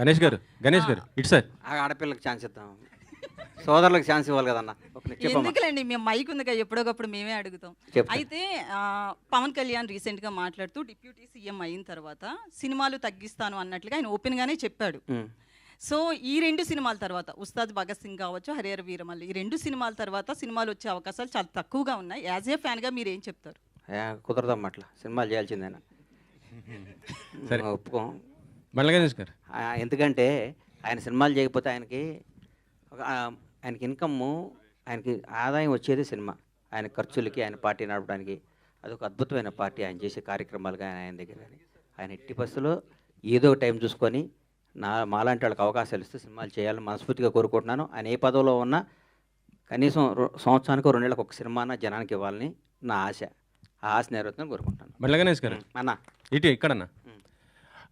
గణేష్ గారు గణేష్ గారు ఇటు సార్. ఆ ఆడపిల్లకి ఛాన్స్ ఇద్దాం. సోదరులకు ఛాన్స్ ఇవ్వాలి కదన్న. ఎందుకులేండి మేము మైక్ ఉంది కదా ఎప్పుడోకప్పుడు మేమే అడుగుతాం. అయితే పవన్ కళ్యాణ్ రీసెంట్గా మాట్లాడుతూ డిప్యూటీ సీఎం అయిన తర్వాత సినిమాలు తగ్గిస్తాను అన్నట్లుగా ఆయన ఓపెన్ గానే చెప్పాడు. సో ఈ రెండు సినిమాల తర్వాత ఉస్తాద్ భగత్ సింగ్ కావచ్చు హరిహర వీరమల్లి ఈ రెండు సినిమాల తర్వాత సినిమాలు వచ్చే అవకాశాలు చాలా తక్కువగా ఉన్నాయి. యాజ్ ఏ ఫ్యాన్గా మీరు ఏం చెప్తారు? ఏ, కుదరదమ్మా అట్లా. సినిమాలు చేయాల్సిందేనా? సరే. ఒప్పుకోం. బండ్ల గణేష్ గారు. ఎందుకంటే ఆయన సినిమాలు చేయకపోతే ఆయనకి ఆయనకి ఇన్కమ్ ఆయనకి ఆదాయం వచ్చేది సినిమా. ఆయన ఖర్చులకి ఆయన పార్టీ నడపడానికి. అదొక అద్భుతమైన పార్టీ ఆయన చేసే కార్యక్రమాలు కానీ ఆయన దగ్గర కానీ. ఆయన ఎట్టి బస్సులో ఏదో టైం చూసుకొని నా మాలాంటి వాళ్ళకి అవకాశాలు ఇస్తే సినిమాలు చేయాలని మనస్ఫూర్తిగా కోరుకుంటున్నాను. ఆయన ఏ పదవిలో ఉన్నా కనీసం సంవత్సరానికి రెండు నెలలకు ఒక సినిమాన జనానికి ఇవ్వాలని నా ఆశ. ఆ ఆశ నెరవేరుతుందని కోరుకుంటాను బండ్ల గణేష్ గారు. అన్న. ఇటు ఇక్కడన్నా.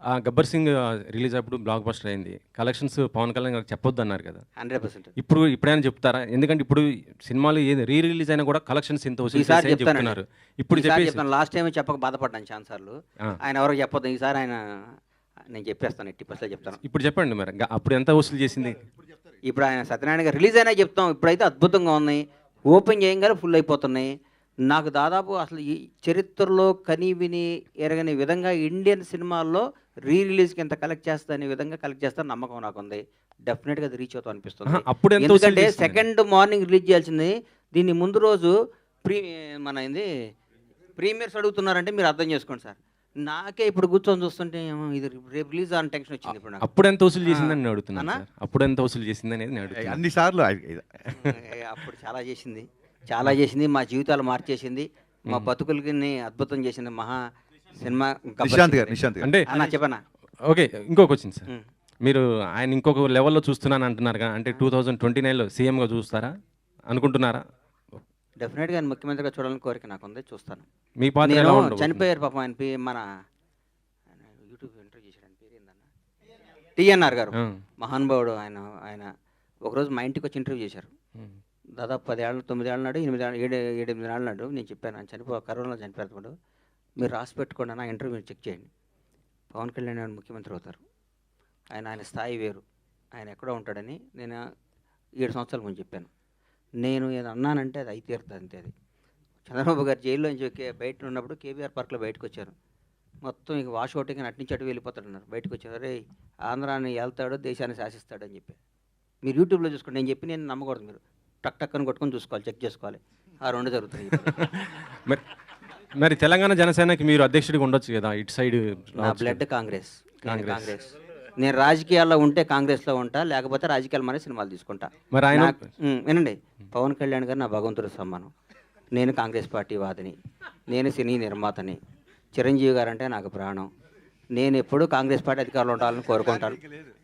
గబ్బర్ సింగ్ రిలీజ్ అప్పుడు బ్లాక్ బస్టర్ అయింది. కలెక్షన్స్ పవన్ కళ్యాణ్ గారు చెప్పొద్దు అన్నారు కదా. Hundred percent. ఇప్పుడు ఇప్పుడైనా చెప్తారా? ఎందుకంటే ఇప్పుడు సినిమాలు ఏది రీ రిలీజ్ అయినా కూడా కలెక్షన్స్ ఇంత చెప్తానండి. చెప్తున్నారు. ఇప్పుడు చెప్తాను. లాస్ట్ టైం చెప్పక బాధపడ్డాను ఛాన్స్ సార్లు ఆ. ఆయన ఎవరికి చెప్పొద్దు. ఈసారి ఆయన నేను చెప్పేస్తాను ఎట్టి బస్సులో చెప్తాను. ఇప్పుడు చెప్పండి మరి. అప్పుడు ఎంత వసూలు చేసింది? ఇప్పుడు ఆయన సత్యనారాయణ గారు రిలీజ్ అయినా చెప్తాం. ఇప్పుడైతే అద్భుతంగా ఉన్నాయి ఓపెన్ చేయగానే ఫుల్ అయిపోతున్నాయి. నాకు దాదాపు అసలు ఈ చరిత్రలో కని విని ఎరగని విధంగా ఇండియన్ సినిమాల్లో రీ రిలీజ్కి ఎంత కలెక్ట్ చేస్తా అనే విధంగా కలెక్ట్ చేస్తా నమ్మకం నాకు ఉంది డెఫినెట్గా అది రీచ్ అవుతాం అనిపిస్తుంది. అప్పుడు ఎందుకంటే? సెకండ్ మార్నింగ్ రిలీజ్ చేయాల్సింది దీన్ని ముందు రోజు ప్రీ మన ఏంది ప్రీమియర్స్ అడుగుతున్నారంటే మీరు అర్థం చేసుకోండి సార్. నాకే ఇప్పుడు కూర్చొని చూస్తుంటే ఏమో ఇది రేపు రిలీజ్ అని టెన్షన్ వచ్చింది ఇప్పుడు నాకు. అప్పుడు ఎంత వసూలు చేసిందని నేను? సార్. అప్పుడు ఎంత వసూలు చేసింది అనేది నేను అన్ని సార్లు అప్పుడు చాలా చేసింది. చాలా చేసింది. మా జీవితాలు మార్చేసింది. మా బతుకులకి అద్భుతం చేసింది. మహా సినిమా నిశాంత్ గారు నిశాంత్ గారు. అంటే అన్న చెప్పనా? ఓకే ఇంకొక వచ్చింది సార్. ఉమ్. మీరు ఆయన ఇంకొక లెవెల్లో చూస్తున్నాను అంటున్నారు కదా అంటే టూ థౌజండ్ ట్వంటీ నైన్లో సీఎంగా చూస్తారా? అనుకుంటున్నారా? డెఫినెట్గా ఆయన ముఖ్యమంత్రిగా చూడాలని కోరిక నాకు ఉంది చూస్తాను. మీ పాత్ర ఎలా నేను ఉండబోతుంది? చనిపోయారు పాపం ఆయన పే- మన ఆయన యూట్యూబ్ ఇంటర్వ్యూ చేశాడు ఆయన పేరు ఏందన్న టిఎన్ఆర్ గారు. ఆ. మహానుభావుడు ఆయన ఆయన ఒకరోజు మా ఇంటికి వచ్చి ఇంటర్వ్యూ చేశారు. ఉమ్. దాదాపు పదేళ్ళు తొమ్మిది ఏళ్ళ నాడు ఎనిమిది ఏళ్ళ ఏడు ఎనిమిది ఏళ్ళ నాడు నేను చెప్పాను ఆయన చనిపో కరోనా చనిపోయాడు మీరు రాసి పెట్టుకోండి నా ఇంటర్వ్యూ మీరు చెక్ చేయండి. పవన్ కళ్యాణ్ గారు ముఖ్యమంత్రి అవుతారు. ఆయన ఆయన స్థాయి వేరు. ఆయన ఎక్కడో ఉంటాడని నేను ఏడు సంవత్సరాల ముందు చెప్పాను. నేను ఏదో అన్నానంటే అది అయితే తీరుతుంది అంతే అది. చంద్రబాబు గారు జైల్లో నుంచి బయట ఉన్నప్పుడు కేబీఆర్ పార్క్లో బయటకు వచ్చారు. మొత్తం ఇక వాష్ అవుట్ అటు నుంచి అటు వెళ్ళిపోతాడన్నారు బయటకు వచ్చారు. రే ఆంధ్రాని వెళ్తాడు దేశాన్ని శాసిస్తాడు అని చెప్పి. మీరు యూట్యూబ్లో చూసుకోండి. నేను చెప్పి నేను నమ్మకూడదు మీరు. టక్ టక్ అని కొట్టుకొని చూసుకోవాలి చెక్ చేసుకోవాలి. ఆ రెండు జరుగుతాయి. ఇప్పుడు. మరి మరి తెలంగాణ జనసేనకి మీరు అధ్యక్షుడిగా ఉండొచ్చు కదా ఇటు సైడ్ నా బ్లడ్ కాంగ్రెస్. నేను కాంగ్రెస్. నేను రాజకీయాల్లో ఉంటే కాంగ్రెస్లో ఉంటా లేకపోతే రాజకీయాలు మన సినిమాలు తీసుకుంటా. మరి ఆయన నాకు- ఉమ్, వినండి. పవన్ కళ్యాణ్ గారు నా భగవంతుడు సమ్మానం. నేను కాంగ్రెస్ పార్టీ వాదిని. నేను సినీ నిర్మాతని. చిరంజీవి గారు అంటే నాకు ప్రాణం. నేను ఎప్పుడూ కాంగ్రెస్ పార్టీ అధికారంలో ఉండాలని కోరుకుంటాను.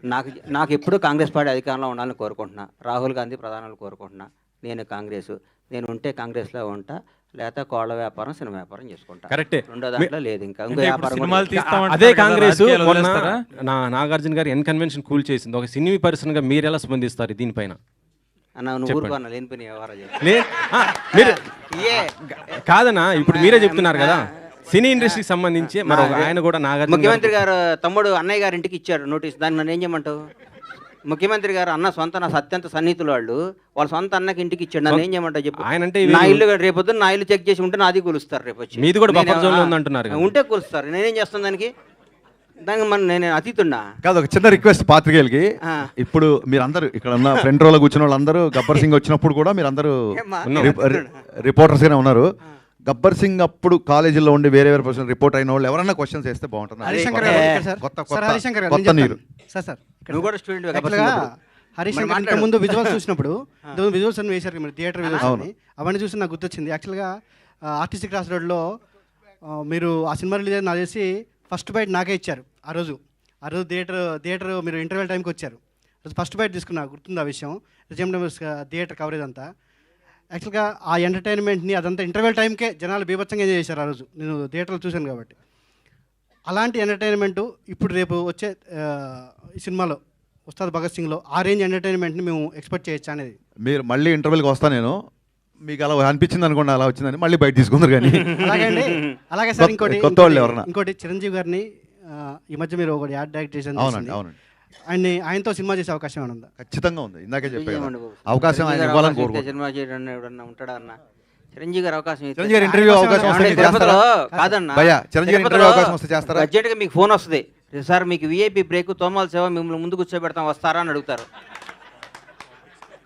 నాకు నాకు ఎప్పుడూ కాంగ్రెస్ పార్టీ అధికారంలో ఉండాలని కోరుకుంటున్నా. రాహుల్ గాంధీ ప్రధానాలు కోరుకుంటున్నా. నేను కాంగ్రెస్. నేను ఉంటే కాంగ్రెస్లో ఉంటా. లేకపోతే కోళ్ళ వ్యాపారం సినిమా వ్యాపారం చేసుకుంటా. కరెక్టే. రెండో దాంట్లో లేదు ఇంకా. ఇంకో వ్యాపారం కూడా అదే కాంగ్రెస్ మొన్న? నా నాగార్జున గారు ఎన్ కన్వెన్షన్ కూల్ చేసింది. ఒక సినీ పర్సన్గా మీరు ఎలా స్పందిస్తారు దీనిపైన? అన్న నువ్వు ఊరుకోన్న లేనిపోయిన వ్యవహారం చెప్పు. లే ఆ, మీరు ఏ? కాదనా ఇప్పుడు మీరే చెప్తున్నారు కదా. సినీ ఇండస్ట్రీకి సంబంధించి మరి ఒక ఆయన కూడా నాగార్జున గారు- ముఖ్యమంత్రి గారు తమ్ముడు అన్నయ్య గారి ఇంటికి ఇచ్చాడు నోటీస్. దాన్ని నన్ను ఏం చేయమంటావు? ముఖ్యమంత్రి గారు అన్న సొంత నా అత్యంత సన్నిహితులు వాళ్ళు. వాళ్ళ సొంత అన్నకి ఇంటికి ఇచ్చాడు. నన్ను ఏం చేయమంటావు చెప్పు? ఆయన అంటే నా ఇల్లు రేపు నా ఇల్లు చెక్ చేసి ఉంటే నాది కూలుస్తారు రేపు వచ్చి. మీది కూడా లో ఆ, ఉందంటున్నారు కదా. ఉంటే కూలుస్తారు. నేనేం చేస్తాను దానికి? దానికి మన నేను అతీతున్నా కాదు ఒక చిన్న రిక్వెస్ట్ పాత్రికేయులకి. ఇప్పుడు మీరందరూ ఇక్కడ ఉన్న ఫ్రంట్ రోలో కూర్చున్న వాళ్ళందరూ గబ్బర్ సింగ్ వచ్చినప్పుడు కూడా మీరందరూ రిపోర్టర్స్ గానే ఉన్నారు. గబ్బర్ సింగ్ అప్పుడు కాలేజీలో ఉండి వేరే వేరే పర్సన్ రిపోర్ట్ అయిన వాళ్ళు ఎవరైనా క్వశ్చన్స్ వేస్తే బాగుంటుంది. హరిశంకర్ కొత్త- గారు ఇక్కడ సార్. కొత్త నీరు. సార్. సార్ నువ్వు కూడా స్టూడెంట్ ఇంతకు ముందు విజువల్స్ చూసినప్పుడు ఇంతకు విజువల్స్ అన్ని వేశారు మీరు థియేటర్ విజువల్స్ అవన్నీ చూసి నాకు గుర్తొచ్చింది. యాక్చువల్గా ఆర్టిస్టిక్ క్రాస్ రోడ్లో మీరు ఆ సినిమా రిలీజ్ నాకు చేసి ఫస్ట్ బైట్ నాకే ఇచ్చారు ఆ రోజు. ఆ రోజు థియేటర్ థియేటర్ మీరు ఇంటర్వెల్ టైంకి వచ్చారు. ఫస్ట్ బైట్ తీసుకున్నా గుర్తుంది ఆ విషయం? రిజమ్ థియేటర్ కవరేజ్ అంతా. యాక్చువల్గా ఆ ఎంటర్టైన్మెంట్ని అదంతా ఇంటర్వెల్ టైంకే జనాలు బీభత్సంగా ఎంజాయ్ చేశారు ఆ రోజు. నేను థియేటర్లో చూశాను కాబట్టి. అలాంటి ఎంటర్టైన్మెంట్ ఇప్పుడు రేపు వచ్చే సినిమాలో ఉస్తాద్ భగత్ సింగ్లో ఆ రేంజ్ ఎంటర్టైన్మెంట్ని మేము ఎక్స్పెక్ట్ చేయొచ్చు అనేది. మీరు మళ్ళీ ఇంటర్వ్యూకి వస్తా నేను. మీకు అలా అనిపించింది అనుకోండి అలా వచ్చిందని మళ్ళీ బయట తీసుకుందరు కానీ. అలాగే అలాగే సార్ ఇంకోటి ఇంకోటి- చిరంజీవి గారిని ఈ మధ్య మీరు ఒకటి యాడ్ డైరెక్ట్ చేశాను అవునండి అవునండి. ఆయన్ని ఆయనతో సినిమా చేసే అవకాశం ఏమైనా ఉందా? ఖచ్చితంగా ఉంది. ఇందాకే చెప్పాను. అవకాశం ఆయన గారు ఇవ్వాలని కోరుకుంటున్నాను సినిమా చేయడం ఎవడన్నా ఉంటాడా అన్న? చిరంజీవి గారు అవకాశం చిరంజీవి గారు ఇంటర్వ్యూ అవకాశం వస్తే చేస్తారా? కాదన్న భయ్యా, చిరంజీవి గారి ఇంటర్వ్యూ అవకాశం వస్తే చేస్తారా? అర్జెంట్గా మీకు ఫోన్ వస్తుంది. సార్ మీకు విఐపి బ్రేక్ తోమాల సేవ మిమ్మల్ని ముందు కూర్చోబెడతాం వస్తారా అని అడుగుతారు.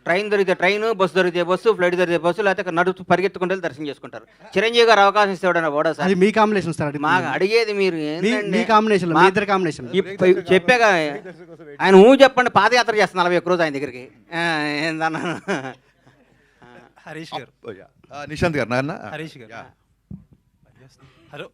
ట్రైన్ దొరికితే ట్రైన్ బస్సు దొరికితే బస్సు ఫ్లైట్ దొరికితే బస్సు లేకపోతే నడుస్తూ పరిగెత్తుకుంటే దర్శనం చేసుకుంటారు. చిరంజీవి గారు అవకాశం ఇస్తే పోడా సార్? అది మీ కాంబినేషన్ సార్ మాకు అడిగేది మీరు మీ ఏంటండి? మీ కాంబినేషన్ మీ మా- ఇద్దరు కాంబినేషన్ ఇప్ప- చెప్పాగా ఆయన ఊ చెప్పండి పాదయాత్ర చేస్తాను నలభై ఒక్క రోజు ఆయన దగ్గరికి. ఆ, హరీష్ గారు. నిశాంత్ గారు నాన్న హరీష్ గారు. హలో.